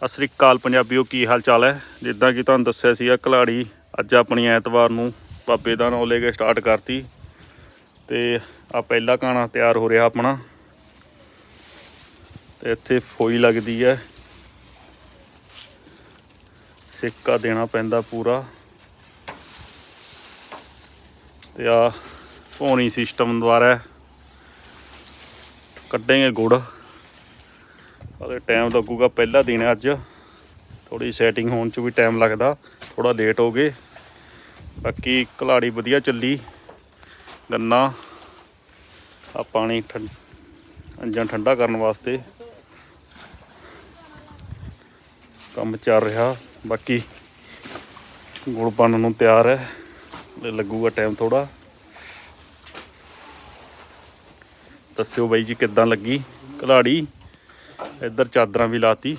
ਸਤਿ ਸ੍ਰੀ ਅਕਾਲ ਪੰਜਾਬੀਓ, ਕੀ ਹਾਲ ਚਾਲ ਹੈ? ਜਿੱਦਾਂ ਕਿ ਤੁਹਾਨੂੰ ਦੱਸਿਆ ਸੀਗਾ ਕਲਾੜੀ ਅੱਜ ਆਪਣੀ ਐਤਵਾਰ ਨੂੰ ਬਾਬੇ ਦਾ ਨਾਮ ਲੈ ਕੇ ਸਟਾਰਟ ਕਰਤੀ ਤੇ ਆ ਪਹਿਲਾ ਕਾਣਾ ਤਿਆਰ ਹੋ ਰਿਹਾ ਆਪਣਾ। ਤੇ ਇੱਥੇ ਫੋਈ ਲੱਗਦੀ ਹੈ। ਸਿੱਕਾ ਦੇਣਾ ਪੈਂਦਾ ਪੂਰਾ। ਤੇ ਆ ਭੋਣੀ ਸਿਸਟਮ ਦੁਆਰਾ ਕੱਢेंगे ਗੁੜ। ਉਹਦੇ ਟਾਈਮ ਲੱਗੂਗਾ ਪਹਿਲਾ ਦਿਨ ਹੈ ਅੱਜ। ਥੋੜੀ ਸੈਟਿੰਗ ਹੋਣ ਚ ਵੀ ਟਾਈਮ ਲੱਗਦਾ। ਥੋੜਾ ਲੇਟ ਹੋ ਗਏ। ਬਾਕੀ ਕਲਾੜੀ ਵਧੀਆ ਚੱਲੀ। ਗੰਨਾ ਆ ਪਾਣੀ ਠੰ- ਅੰਜਾਂ ਠੰਡਾ ਕਰਨ ਵਾਸਤੇ। ਕੰਮ ਚੱਲ ਰਿਹਾ। ਬਾਕੀ ਗੁੜ ਬਣਨ ਨੂੰ ਤਿਆਰ ਹੈ। ਹਲੇ ਲੱਗੂਗਾ ਟਾਈਮ ਥੋੜਾ ਦੱਸਿਓ ਬਾਈ ਜੀ ਕਿੱਦਾਂ ਲੱਗੀ ਕਲਾੜੀ ਇੱਧਰ ਚਾਦਰਾਂ ਵੀ ਲਾਤੀ।